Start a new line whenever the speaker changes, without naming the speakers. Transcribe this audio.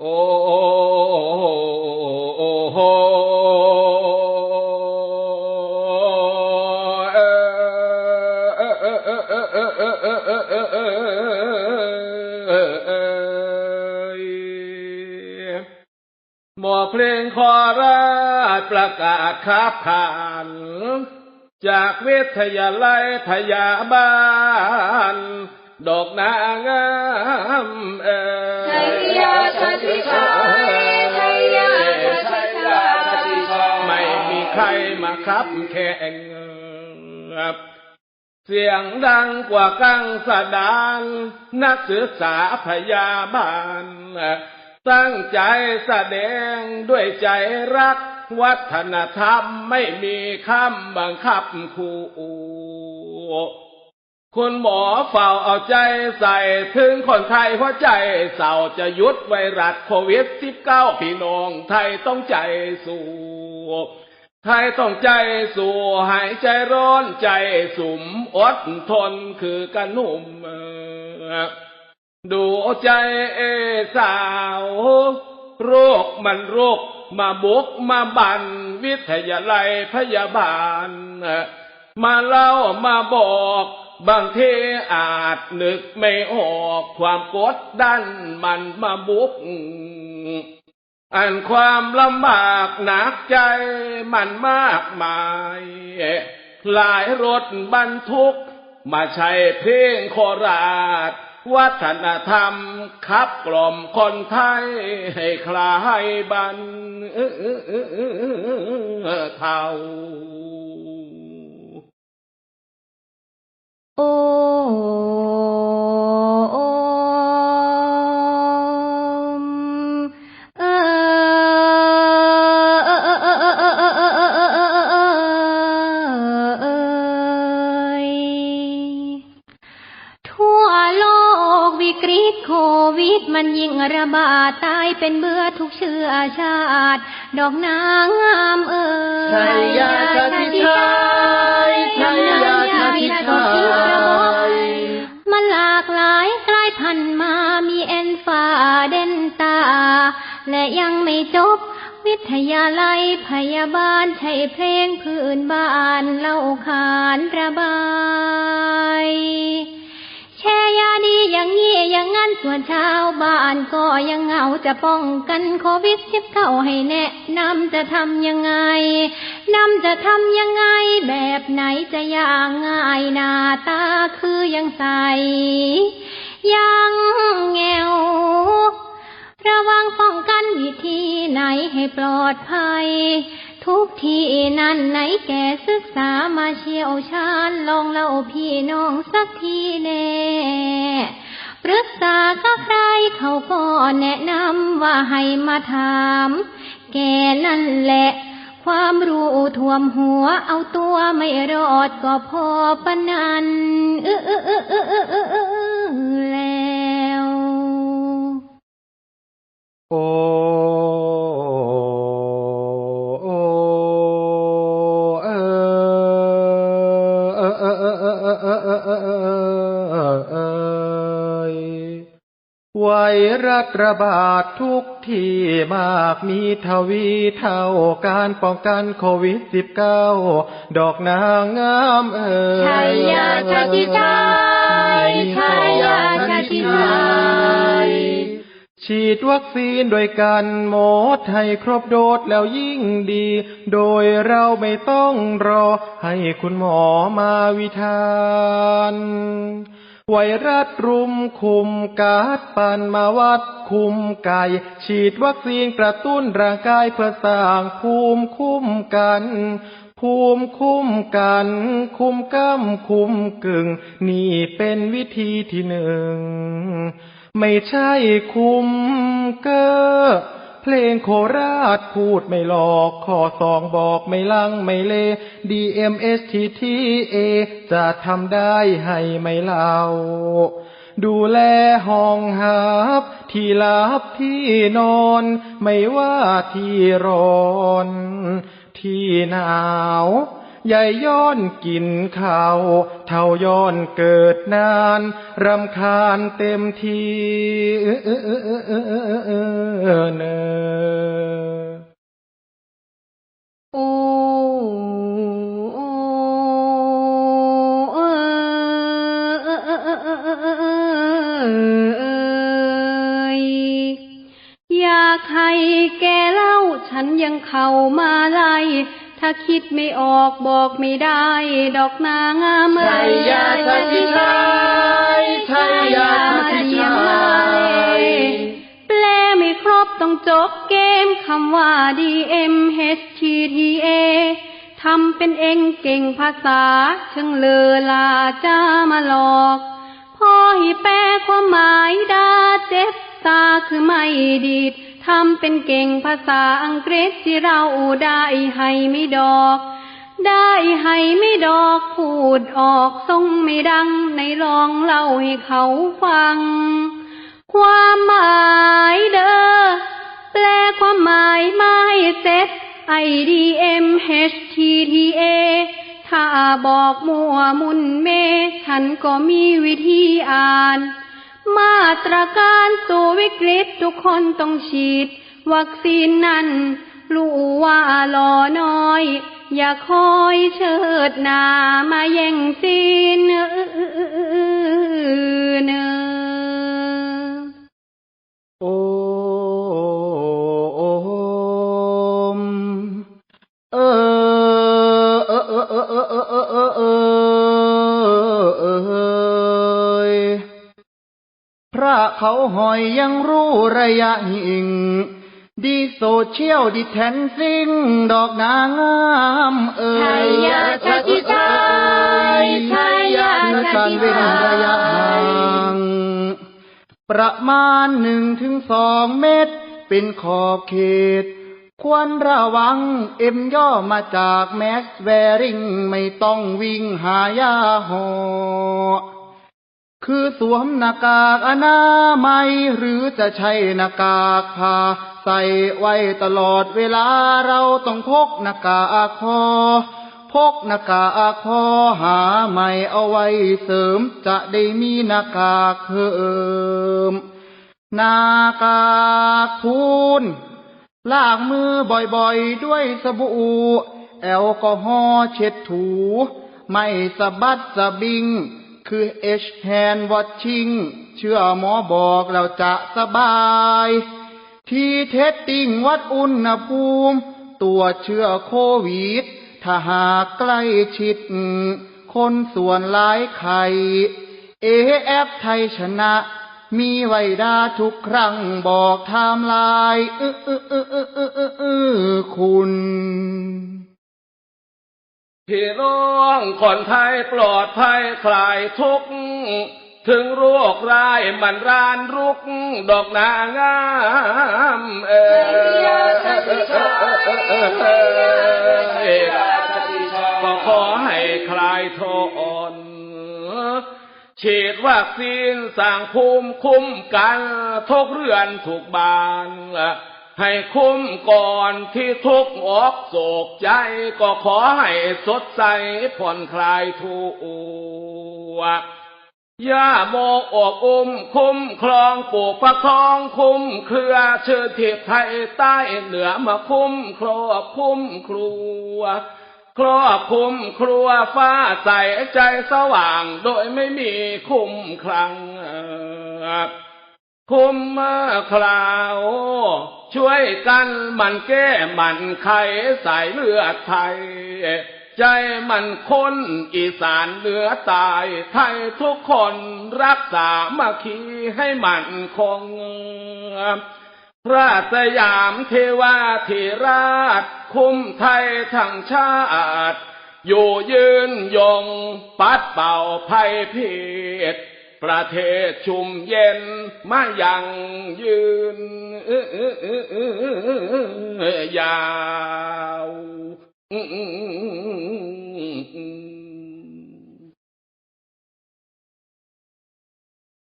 โอ้โหเอ่ยหมอเพลงขอราชประกาศขับขานจากวิทยาลัยพยาบาล ดอกนางามเอ่ย
ชัยยาชาติชัยชัยยาชาติชัย
ไม่มีใครมาคับแข่งเสียงดังกว่ากังสดานนักศึกษาพยาบาล ตั้งใจแสดงด้วยใจรัก วัฒนธรรมไม่มีคำบังคับคู่ คุณหมอเฝ้าเอาใจใส่ถึงคนไทยหัวใจเศร้าจะยุดไวรัสโควิด -19 พี่น้องไทยต้องใจสู้ ไทยต้องใจสู้หายใจร้อนใจสุ่มอดทนคือกันหนุ่มเอ่อดูใจเอสาว โรคมันโรคมาบุกมาบันวิทยาลัยพยาบาล มาเล่ามาบอก บางทีอาจนึกไม่ออกความกดดันมันมาบุก อันความลำบากหนักใจมันมากมาย หลายรถบรรทุก มาใช้เพลงโคราช วัฒนธรรมขับกล่อมคนไทย ให้คลายบันเทา
โอ้โอ้มเอ่ยทั่วโลกวิกฤตโควิดมันยิ่งระบาดตายเป็นเบื่อทุกเชื้อชาติดอกนางงามเอ่ย
ชัยยาชาติชัย ชัยยาชาติชัย
มันหลากหลายกลายพันธุ์มามีเอ็นฟาเดนตา และยังไม่จบ วิทยาลัยพยาบาลใช้เพลงพื้นบ้านเล่าขานระบาย ดีอย่างนี้อย่างงั้นส่วนชาวบ้านก็ยังเหงาจะป้องกันโควิดสิบเก้าให้แนะนำจะทำยังไงนำจะทำยังไง แบบไหนจะอย่างง่ายหน้าตาคือยังใส ยังแงวระวังป้องกันวิธีไหนให้ปลอดภัย ทุกที่นั่นไหนแกศึกษามาเชี่ยวชาญลองเล่าพี่น้องสักทีแน่ปรึกษากับใครเขาก็แนะนำว่าให้มาถาม แกนั่นแหละ ความรู้ท่วมหัวเอาตัวไม่รอดก็พอปนันเออเออเออเออเออเออเออแล้ว
โอ้ ยไวรัสระบาดทุกที่มากมีทวีเท่าการป้องกันโควิด -19 ดอกนางงามเอ่ย
ชัยยาชาติชัยชัย
ฉีดวัคซีนโดยกันหมดให้ครบโดสแล้วยิ่งดี โดยเราไม่ต้องรอ ให้คุณหมอมาวิธานไวรัสรุมคุมกาดปันมาวัดคุมไก่ ฉีดวัคซีนกระตุ้นร่างกายเพื่อสร้างภูมิคุ้มกัน ภูมิคุ้มกัน คุมกำคุมกึ่ง นี่เป็นวิธีที่หนึ่ง ไม่ใช่คุมเกอเพลงโคราชพูดไม่หลอกข้อสองบอกไม่ลังไม่เล DMSTTA จะทำได้ให้ไม่เล่าดูแลห้องหับ ที่ลับที่นอน ไม่ว่าที่ร้อน ที่หนาว
ใหญ่ย้อนกินข้าวเท่าย้อนเกิดนานรำคาญเต็มทีเนอ
ยากให้แกเล่าฉันยังเข้ามาไล่ ถ้าคิดไม่ออกบอกไม่ได้ ดอกนางามเอ้ย
ชัยยะชัยชัยชัยยะชัยชัย
แปลไม่ครบต้องจบเกมคำว่า D M H T T A ทำเป็นเองเก่งภาษาช่างเลอลาจ้ามาหลอก พอให้แปลความหมายดาเจ็บตาคือไม่ดีดทำเป็นเก่งภาษาอังกฤษที่เราได้ให้ไม่ดอก ได้ให้ไม่ดอกพูดออกทรงไม่ดังในลองเล่าให้เขาฟัง ความหมายเด้อแปลความหมายไม่เสร็จ I D M H T T A ถ้าบอกมัวมุนเม ฉันก็มีวิธีอ่าน มาตรการสู่วิกฤตทุกคนต้องฉีด วัคซีนนั้นรู้ว่ารอน้อย อย่าคอยเชิดหนามาแย่งซีนเน
พระเขาหอยยังรู้ระยะหิงดีโซเชียลดิแทนซิงดอกนางามเอ่ย
ชัยยะชัยชัยชัยยะ
ในการเว้นระยะห่างประมาณหนึ่งถึงสองเมตร เป็นขอบเขต ควรระวังเอ็มย่อมาจากแมสแวริง ไม่ต้องวิ่งหายาหอ คือสวมหน้ากากอนามัย หรือจะใช้หน้ากากผ้าใส่ไว้ตลอดเวลาเราต้องพกหน้ากากคอพกหน้ากากคอหาใหม่เอาไว้เสริม จะได้มีหน้ากากเพิ่มหน้ากากพูนล้างมือบ่อยๆ ด้วยสบู่แอลกอฮอล์เช็ดถู ไม่สะบัดสะบิง คือ H hand watching เชื่อหมอบอกเราจะสบายทีเทสติ้งวัดอุณหภูมิ ตัวเชื้อโควิด ถ้าหากใกล้ชิด คนส่วนหลายไข่ AF ไทยชนะ มีไวดาทุกครั้งบอกไทม์ไลน์เออเออเออเออเออเออคุณ
พี่น้องคนไทยปลอดภัยคลายทุกข์ถึงโรคร้ายมันรานรุก ดอกนางามเอ่ยก็ขอให้คลายโทษฉีดวัคซีนสร้างภูมิคุ้มกันทุกเรือนทุกบาน ให้คุ้มก่อนที่ทุกอกโศกใจก็ขอให้สดใสผ่อนคลายทุกข์ย่าโมอกอุ้มคุ้มครองปลูกประคองคุ้มเครือเชิญทิพไทยใต้เหนือมาคุ้มครอบคุ้มครัว ครอบคุ้มครัวฟ้าใสใจสว่างโดยไม่มีคุ้มคลังคุมเมื่อคราว ช่วยกันมันแก้มันไขสายเลือดไทย ใจมันคนอีสานเหนือตายไทยทุกคนรักษามาคีให้มันคง พระสยามเทวาธิราช คุ้มไทยทั้งชาติ อยู่ยืนยงปัดเป่าภัยพิษ ประเทศชุมเย็นมายังยืนยาว